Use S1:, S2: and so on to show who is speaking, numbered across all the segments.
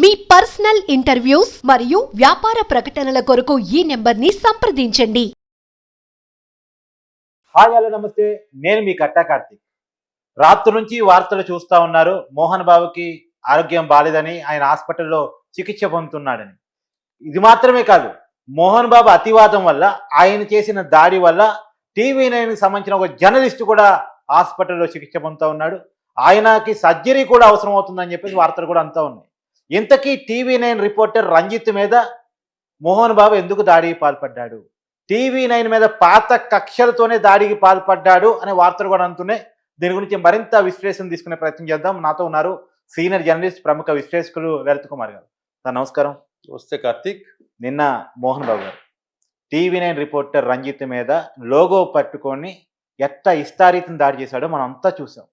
S1: మీ personal interviews మరియు వ్యాపార ప్రకటనల కొరకు ఈ నెంబర్ని సంప్రదించండి.
S2: హాయ్ హలో నమస్తే. నేను మీ కట్టా కార్తిక్. రాత్రి నుంచి వార్తలు చూస్తా ఉన్నారు. మోహన్ బాబుకి ఆరోగ్యం బాలేదని ఆయన హాస్పిటల్లో చికిత్స పొందుతున్నాడని. ఇది మాత్రమే కాదు మోహన్ బాబు అతివాదం వల్ల ఆయన చేసిన దాడి వల్ల టీవీ నైన్కి సంబంధించిన ఒక జర్నలిస్ట్ కూడా హాస్పిటల్లో చికిత్స పొందుతూ ఉన్నాడు. ఆయనకి సర్జరీ కూడా అవసరం అవుతుందని చెప్పేసి వార్తలు కూడా అంతా ఉన్నాయి. ఇంతకీ టీవీ నైన్ రిపోర్టర్ రంజిత్ మీద మోహన్ బాబు ఎందుకు దాడికి పాల్పడ్డాడు? టీవీ నైన్ మీద పాత కక్షలతోనే దాడికి పాల్పడ్డాడు అనే వార్తలు కూడా అందుతున్నాయి. దీని గురించి మరింత విశ్లేషణ తీసుకునే ప్రయత్నం చేద్దాం. నాతో ఉన్నారు సీనియర్ జర్నలిస్ట్ ప్రముఖ విశ్లేషకులు లలిత్ కుమార్ గారు. సార్ నమస్కారం.
S3: వస్తే కార్తీక్.
S2: నిన్న మోహన్ బాబు గారు. టీవీ నైన్ రిపోర్టర్ రంజిత్ మీద లోగో పట్టుకొని ఎట్ట ఇస్తారీతం దాడి చేశాడో మనం అంతా చూసాం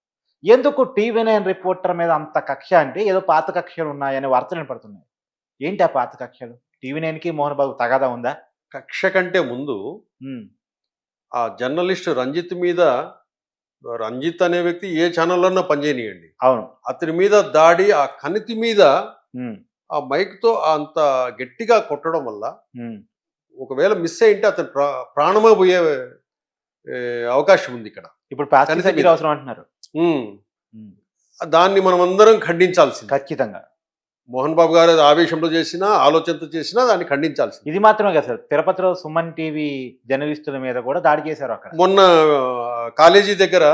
S2: ఎందుకు టీవీ నైన్ రిపోర్టర్ మీద అంత కక్ష అంటే ఏదో పాత కక్షలు ఉన్నాయనే వార్తలు వినపడుతున్నాయి. ఏంటి ఆ పాత కక్షలు? టీవీ నైన్కి మోహన్ బాబు తగాదా ఉందా?
S3: కక్ష కంటే ముందు ఆ జర్నలిస్ట్ రంజిత్ మీద రంజిత్ అనే వ్యక్తి ఏ ఛానల్లోనో పనిచేయనియండి.
S2: అవును.
S3: అతని మీద దాడి ఆ కణితి మీద ఆ మైక్తో అంత గట్టిగా కొట్టడం వల్ల ఒకవేళ మిస్ అయింటే అతను ప్రా ప్రాణమే పోయే అవకాశం ఉంది ఇక్కడ.
S2: ఇప్పుడు అవసరం అంటున్నారు.
S3: దాన్ని మనం అందరం ఖండించాల్సింది.
S2: ఖచ్చితంగా.
S3: మోహన్ బాబు గారు ఆవేశంలో చేసినా ఆలోచనతో చేసినా దాన్ని ఖండించాల్సింది.
S2: ఇది మాత్రమే కదా సార్. తిరుపతిలో సుమన్ టీవీ జర్నలిస్టుల మీద కూడా దాడి చేశారు అక్కడ.
S3: మొన్న కాలేజీ దగ్గర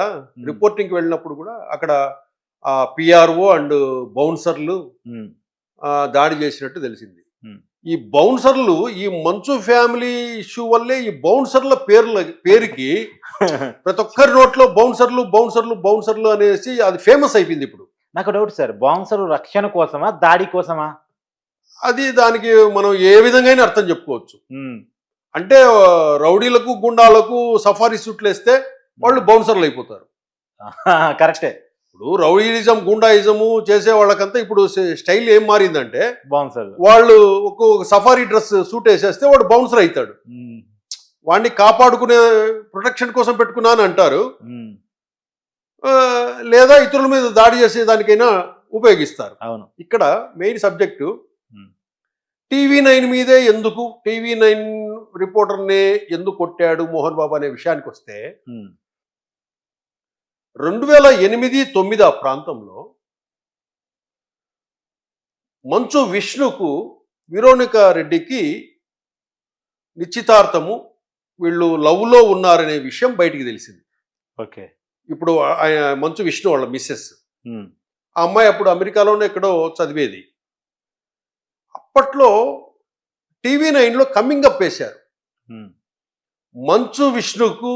S3: రిపోర్టింగ్కి వెళ్ళినప్పుడు కూడా అక్కడ ఆ పిఆర్ఓ అండ్ బౌన్సర్లు దాడి చేసినట్టు తెలిసింది. ఈ బౌన్సర్లు ఈ మంచు ఫ్యామిలీ ఇష్యూ వల్లే ఈ బౌన్సర్ల పేర్ల పేరుకి ప్రతి ఒక్కరి నోట్లో బౌన్సర్లు బౌన్సర్లు బౌన్సర్లు అనేసి అది ఫేమస్ అయిపోయింది ఇప్పుడు.
S2: నాకు డౌట్ సార్ బౌన్సర్ రక్షణ కోసమా దాడి కోసమా?
S3: అది దానికి మనం ఏ విధంగా అర్థం చెప్పుకోవచ్చు. అంటే రౌడీలకు గుండాలకు సఫారీ సూట్లు వేస్తే వాళ్ళు బౌన్సర్లు అయిపోతారు.
S2: కరెక్టే.
S3: ఇప్పుడు రౌడీయిజం గుండాయిజము చేసే వాళ్ళకంతా ఇప్పుడు స్టైల్ ఏం మారిందంటే
S2: బౌన్సర్
S3: వాళ్ళు ఒక సఫారీ డ్రెస్ సూట్ వేసేస్తే వాడు బౌన్సర్ అవుతాడు వాడిని కాపాడుకునే ప్రొటెక్షన్ కోసం పెట్టుకున్నాను అంటారు. లేదా ఇతరుల మీద దాడి చేసే దానికైనా ఉపయోగిస్తారు.
S2: అవును.
S3: ఇక్కడ మెయిన్ సబ్జెక్టు. టీవీ నైన్ మీదే ఎందుకు? టీవీ నైన్ రిపోర్టర్నే ఎందుకు కొట్టాడు మోహన్ బాబు అనే విషయానికి వస్తే రెండు వేల ఎనిమిది తొమ్మిది ఆ ప్రాంతంలో మంచు విష్ణుకు విరోనిక రెడ్డికి నిశ్చితార్థము వీళ్ళు లవ్లో ఉన్నారనే విషయం బయటికి తెలిసింది.
S2: ఓకే.
S3: ఇప్పుడు ఆయన మంచు విష్ణు వాళ్ళ మిస్సెస్. ఆ అమ్మాయి అప్పుడు అమెరికాలోనే ఎక్కడో చదివేది. అప్పట్లో టీవీ నైన్లో కమింగ్ అప్ వేశారు. మంచు విష్ణుకు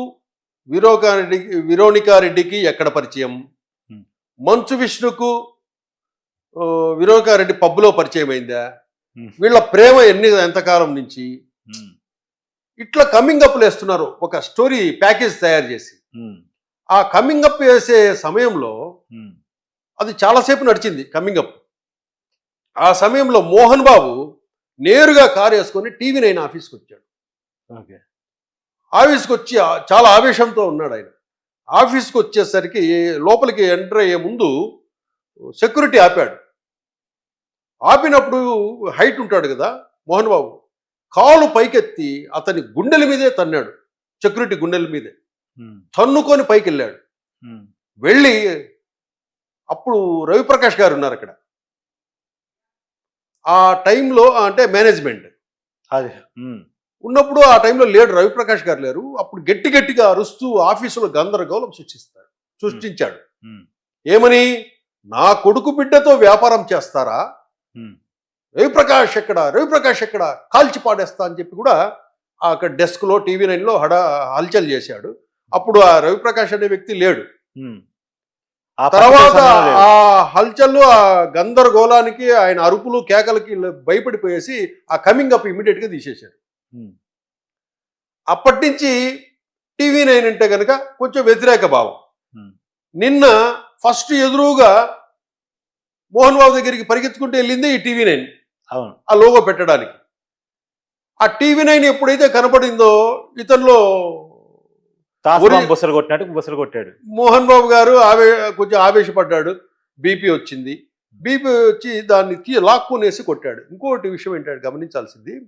S3: విరోకారెడ్డికి విరోనికారెడ్డికి ఎక్కడ పరిచయం?
S2: Hmm.
S3: మంచు విష్ణుకు ఆ, విరోకారెడ్డి పబ్బులో పరిచయం అయిందా
S2: Hmm.
S3: వీళ్ళ ప్రేమ ఎన్ని ఎంతకాలం నుంచి?
S2: ఉమ్,
S3: ఇట్లా కమింగ్ అప్లు వేస్తున్నారు ఒక స్టోరీ ప్యాకేజ్ తయారు చేసి. ఆ కమింగ్ అప్ వేసే సమయంలో అది చాలాసేపు నడిచింది కమింగ్ అప్ ఆ సమయంలో మోహన్ బాబు నేరుగా కారు వేసుకొని టీవీ నైన్ ఆఫీస్కి వచ్చాడు.
S2: ఓకే.
S3: ఆఫీస్కి వచ్చి చాలా ఆవేశంతో ఉన్నాడు ఆయన. ఆఫీస్కి వచ్చేసరికి లోపలికి ఎంటర్ అయ్యే ముందు సెక్యూరిటీ ఆపాడు. ఆపినప్పుడు హైట్ ఉంటాడు కదా మోహన్ బాబు. కాలు పైకెత్తి అతని గుండెల మీదే తన్నాడు. సెక్యూరిటీ గుండెల మీదే. తన్నుకొని పైకి వెళ్ళాడు వెళ్ళి అప్పుడు రవిప్రకాష్ గారు ఉన్నారు అక్కడ. ఆ టైంలో అంటే మేనేజ్మెంట్.
S2: అదే.
S3: ఉన్నప్పుడు ఆ టైంలో లేడు రవిప్రకాష్ గారు లేరు. అప్పుడు గట్టి గట్టిగా అరుస్తూ ఆఫీసులో గందరగోళం సృష్టిస్తారు సృష్టించాడు. ఏమని? నా కొడుకు బిడ్డతో వ్యాపారం చేస్తారా? రవిప్రకాష్ ఎక్కడ? రవిప్రకాష్ ఎక్కడ? కాల్చి పాడేస్తా అని చెప్పి కూడా ఆ అక్కడ డెస్క్లో టీవీ నైన్లో హడా హల్చల్ చేశాడు. అప్పుడు ఆ రవిప్రకాష్ అనే వ్యక్తి లేడు.
S2: ఆ
S3: తర్వాత ఆ. హల్చల్ ఆ గందరగోళానికి ఆయన అరుపులు కేకలకి భయపడిపోయేసి ఆ కమింగ్ అప్ ఇమీడియట్గా తీసేశారు. అప్పటి నుంచి టీవీ నైన్ అంటే కనుక కొంచెం వ్యతిరేక భావం. నిన్న ఫస్ట్ ఎదురుగా మోహన్ బాబు దగ్గరికి పరిగెత్తుకుంటూ వెళ్ళింది ఈ టీవీ నైన్.
S2: అవును.
S3: ఆ లోగో పెట్టడానికి. ఆ టీవీ నైన్ ఎప్పుడైతే కనపడిందో ఇతనిలో
S2: తాసు
S3: ఒరి-
S2: బుసలు కొట్టినట్టు బుసలు కొట్టాడు.
S3: మోహన్ బాబు గారు ఆవే కొంచెం ఆవేశపడ్డాడు. బీపీ వచ్చింది. బీపీ వచ్చి దాన్ని లాక్కునేసి కొట్టాడు. ఇంకోటి విషయం ఏంటంటే గమనించాల్సింది.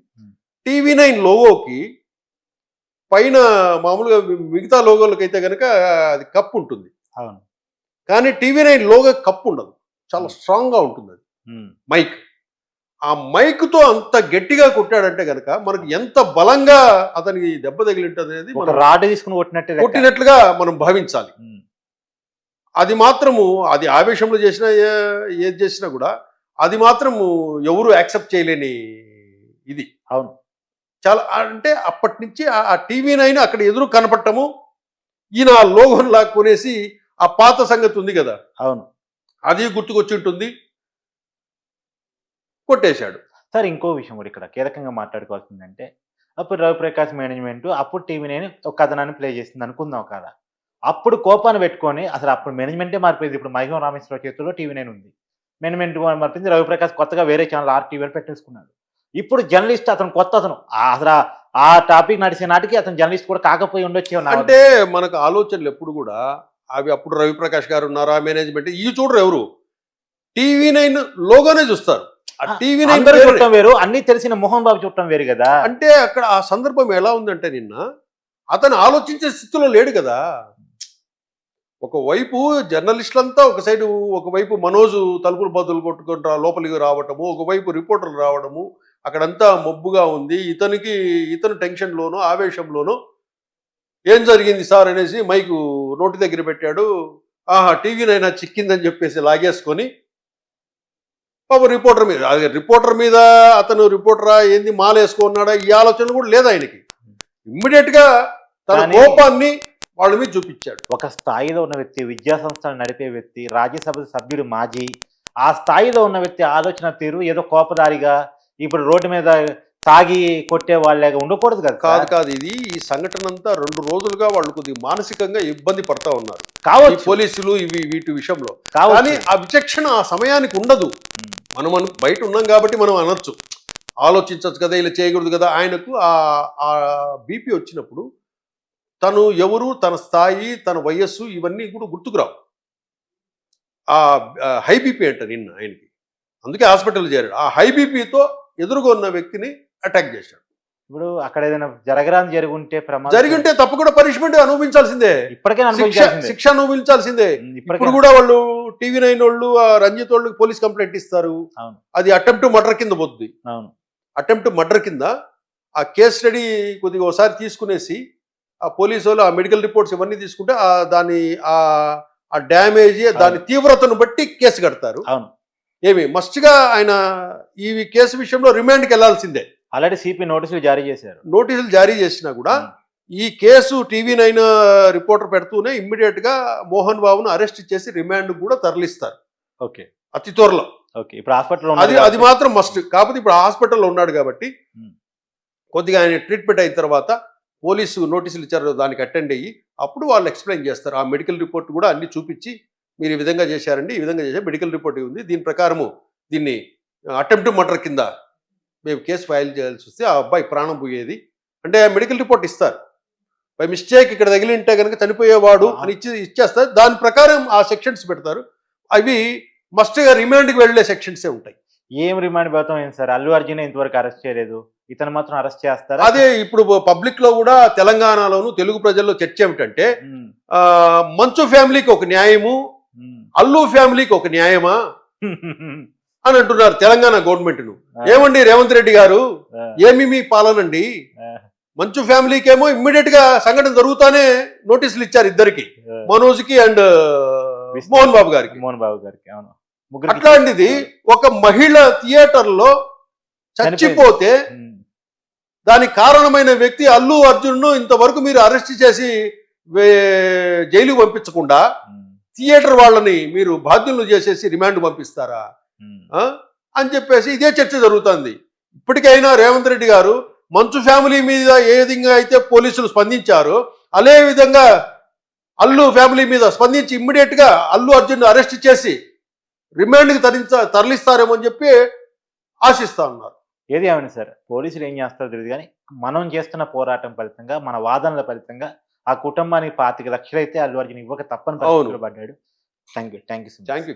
S3: టీవీ నైన్ లోగోకి పైన మామూలుగా మిగతా లోగోలకైతే కనుక అది కప్ ఉంటుంది.
S2: అవును.
S3: కానీ టీవీ నైన్ లోగో కప్ ఉండదు. చాలా. స్ట్రాంగ్గా ఉంటుంది అది మైక్. ఆ మైక్తో అంత గట్టిగా కొట్టాడంటే కనుక మనకు ఎంత బలంగా అతనికి దెబ్బ తగిలింటది అనేది మనం
S2: రాడ్ తీసుకుని కొట్టినట్టే.
S3: కొట్టినట్లుగా మనం భావించాలి. అది మాత్రము అది ఆవేశంలో చేసినా ఏది చేసినా కూడా అది మాత్రము ఎవరు యాక్సెప్ట్ చేయలేని ఇది.
S2: అవును.
S3: చాలా అంటే అప్పటి నుంచి ఆ- టీవీ నైన్ అక్కడ ఎదురు కనపడటము ఈయన ఆ లోగోని లాక్కునేసి ఆ పాత సంగతి ఉంది కదా.
S2: అవును.
S3: అది గుర్తుకొచ్చి ఉంటుంది. కొట్టేశాడు.
S2: సార్ ఇంకో విషయం కూడా ఇక్కడ కీలకంగా మాట్లాడుకోవాల్సిందంటే అప్పుడు రవిప్రకాష్ మేనేజ్మెంట్ అప్పుడు టీవీ నేను ఒక కథనాన్ని ప్లే చేసింది అనుకుందాం కదా అప్పుడు కోపాన్ని పెట్టుకొని అసలు అప్పుడు మేనేజ్మెంటే మారిపోయింది. ఇప్పుడు మైహం రామేశ్వరరావు చేతుల్లో టీవీ నైన్ ఉంది. మేనేజ్మెంట్ మారిపోయింది. రవిప్రకాష్ కొత్తగా వేరే ఛానల్ ఆర్ టీవీలో పెట్టేసుకున్నాడు. ఇప్పుడు జర్నలిస్ట్ అతను కొత్త అతను. ఆ- అసలు ఆ- ఆ టాపిక్ నడిచే నాటికి అతను జర్నలిస్ట్ కూడా కాకపోయి ఉండొచ్చు
S3: అంటే మనకు ఆలోచనలు ఎప్పుడు కూడా అవి అప్పుడు రవిప్రకాష్ గారు ఉన్నారా మేనేజ్మెంట్ ఇవి చూడరు ఎవరు. టీవీ నైన్ లోగోనే చూస్తారు. ఆ
S2: ఆ,
S3: టీవీ నైన్
S2: చూడటం వేరు అన్ని తెలిసిన మోహన్ బాబు చూడటం వేరు కదా.
S3: అంటే అక్కడ ఆ సందర్భం ఎలా ఉందంటే నిన్న అతను ఆలోచించే స్థితిలో లేడు కదా. ఒకవైపు జర్నలిస్టులంతా ఒక సైడు ఒకవైపు మనోజు తలుపులు బదులు కొట్టుకుంటా లోపలికి రావటము ఒకవైపు రిపోర్టర్లు రావడము అక్కడంతా మబ్బుగా ఉంది. ఇతనికి ఇతను టెన్షన్లోనో ఆవేశంలోనో ఏం జరిగింది సార్ అనేసి మైకు నోటి దగ్గర పెట్టాడు. ఆహా టీవీనైనా చిక్కిందని చెప్పేసి లాగేసుకొని పాప రిపోర్టర్ మీద అదే రిపోర్టర్ మీద అతను రిపోర్టరా ఏంది మాల వేసుకున్నాడా ఈ ఆలోచన కూడా లేదు ఆయనకి? ఇమ్మీడియట్గా తన కోపాన్ని వాళ్ళ మీద చూపించాడు.
S2: ఒక స్థాయిలో ఉన్న వ్యక్తి విద్యా సంస్థలు నడిపే వ్యక్తి రాజ్యసభ సభ్యుడు మాజీ ఆ స్థాయిలో ఉన్న వ్యక్తి ఆలోచన తీరు ఏదో కోపదారిగా ఇప్పుడు రోడ్డు మీద తాగి కొట్టే వాళ్ళగా ఉండకూడదు కదా
S3: కాదు. కాదు. ఇది ఈ సంఘటన అంతా రెండు రోజులుగా వాళ్ళు కొద్దిగా మానసికంగా ఇబ్బంది పడతా ఉన్నారు.
S2: కావచ్చు.
S3: పోలీసులు ఇవి వీటి విషయంలో. కానీ ఆ విచక్షణ ఆ సమయానికి ఉండదు. మనం అను బయట ఉన్నాం కాబట్టి మనం అనొచ్చు. ఆలోచించవచ్చు కదా ఇలా చేయకూడదు కదా. ఆయనకు ఆ ఆ బీపీ వచ్చినప్పుడు తను ఎవరు తన స్థాయి తన వయస్సు ఇవన్నీ కూడా గుర్తుకురావు. ఆ హై బీపీ అంట నిన్న ఆయనకి. అందుకే హాస్పిటల్ చేరాడు. ఆ హై బీపీతో ఎదురుగా ఉన్న వ్యక్తిని అటాక్ చేశాడు.
S2: ఇప్పుడు అక్కడ ఏదైనా జరగరాని జరుగుంటే ప్రమాదం
S3: జరిగింటే తప్పు కూడా పనిష్మెంట్ అనుభవించాల్సిందే.
S2: ఇప్పటికే
S3: శిక్ష
S2: అనుభవించాల్సిందే.
S3: ఇప్పుడు కూడా వాళ్ళు టీవీ నైన్ వాళ్ళు ఆ రంజిత్ వాళ్ళు పోలీస్ కంప్లైంట్ ఇస్తారు. అది అటెంప్ట్ మర్డర్ కింద పోతుంది
S2: అవును.
S3: అటెంప్ట్ మర్డర్ కింద ఆ కేస్ స్టడీ కొద్దిగా ఒకసారి తీసుకునేసి ఆ పోలీసు వాళ్ళు ఆ మెడికల్ రిపోర్ట్స్ ఇవన్నీ తీసుకుంటే ఆ దాని ఆ ఆ డ్యామేజ్ దాని తీవ్రతను బట్టి కేసు కడతారు.
S2: అవును.
S3: ఏమి? మస్ట్గా ఆయన ఈ కేసు విషయంలో రిమాండ్కి వెళ్ళాల్సిందే
S2: ఆల్రెడీ సిపి నోటీసులు జారీ చేశారు.
S3: నోటీసులు జారీ చేసినా కూడా ఈ కేసు టీవీ నైన్ రిపోర్టర్ పెడుతూనే ఇమ్మీడియట్గా మోహన్ బాబును అరెస్ట్ చేసి రిమాండ్ కూడా తరలిస్తారు.
S2: ఓకే.
S3: అతి త్వరలో.
S2: ఓకే. ఇప్పుడు హాస్పిటల్లో
S3: అది అది మాత్రం మస్ట్. కాకపోతే ఇప్పుడు హాస్పిటల్లో ఉన్నాడు కాబట్టి. కొద్దిగా ఆయన ట్రీట్మెంట్ అయిన తర్వాత పోలీసు నోటీసులు ఇచ్చారు దానికి అటెండ్ అయ్యి అప్పుడు వాళ్ళు ఎక్స్ప్లెయిన్ చేస్తారు. ఆ మెడికల్ రిపోర్ట్ కూడా అన్ని చూపించి మీరు ఈ విధంగా చేశారండి ఈ విధంగా చేశారు. మెడికల్ రిపోర్ట్ ఉంది. దీని ప్రకారము దీన్ని అటెంప్ట్ మర్డర్ కింద మేము కేసు ఫైల్ చేయాల్సి వస్తే ఆ అబ్బాయి ప్రాణం పోయేది. అంటే మెడికల్ రిపోర్ట్ ఇస్తారు. బై మిస్టేక్ ఇక్కడ తగిలి ఉంటే కనుక చనిపోయేవాడు అని ఇచ్చి ఇచ్చేస్తారు. దాని ప్రకారం ఆ సెక్షన్స్ పెడతారు. అవి మస్ట్గా రిమాండ్కి వెళ్ళే సెక్షన్సే ఉంటాయి.
S2: ఏం రిమాండ్ పోతాం ఏంటి సార్? అల్లు అర్జున్ ఇంతవరకు అరెస్ట్ చేయలేదు. ఇతను మాత్రం అరెస్ట్ చేస్తారా?
S3: అదే ఇప్పుడు పబ్లిక్లో కూడా తెలంగాణలోను తెలుగు ప్రజల్లో చర్చ ఏమిటంటే మంచు ఫ్యామిలీకి ఒక న్యాయము. అల్లు ఫ్యామిలీకి ఒక న్యాయమా? అని అంటున్నారు తెలంగాణ గవర్నమెంట్ను ఏమండి రేవంత్ రెడ్డి గారు? ఏమి మీ పాలనండి? మంచు ఫ్యామిలీకి ఏమో ఇమ్మీడియట్గా సంఘటన జరుగుతానే నోటీసులు ఇచ్చారు ఇద్దరికి. మనోజ్కి అండ్ మోహన్ బాబు గారికి.
S2: మోహన్ బాబు గారికి అవును.
S3: అట్లాంటిది ఒక మహిళ థియేటర్లో చచ్చిపోతే దానికి కారణమైన వ్యక్తి అల్లు అర్జున్ను ఇంతవరకు మీరు అరెస్ట్ చేసి జైలుకు పంపించకుండా థియేటర్ వాళ్ళని మీరు బాధ్యులను చేసేసి రిమాండ్ పంపిస్తారా? అని చెప్పేసి ఇదే చర్చ జరుగుతుంది. ఇప్పటికైనా రేవంత్ రెడ్డి గారు మంచు ఫ్యామిలీ మీద ఏ విధంగా అయితే పోలీసులు స్పందించారో అదే విధంగా అల్లు ఫ్యామిలీ మీద స్పందించి ఇమ్మీడియట్గా అల్లు అర్జున్ అరెస్ట్ చేసి రిమాండ్కి తరించ తరలిస్తారేమో అని చెప్పి ఆశిస్తా ఉన్నారు.
S2: ఏది ఏమైనా సార్ పోలీసులు ఏం చేస్తారో తెలియదు కానీ మనం చేస్తున్న పోరాటం ఫలితంగా మన వాదనల ఫలితంగా ఆ కుటుంబానికి పాతిక లక్షలైతే అల్లు అర్జున్ ఇవ్వక తప్పని. పరిస్థితులు పడ్డాడు. Thank you thank you
S3: thank you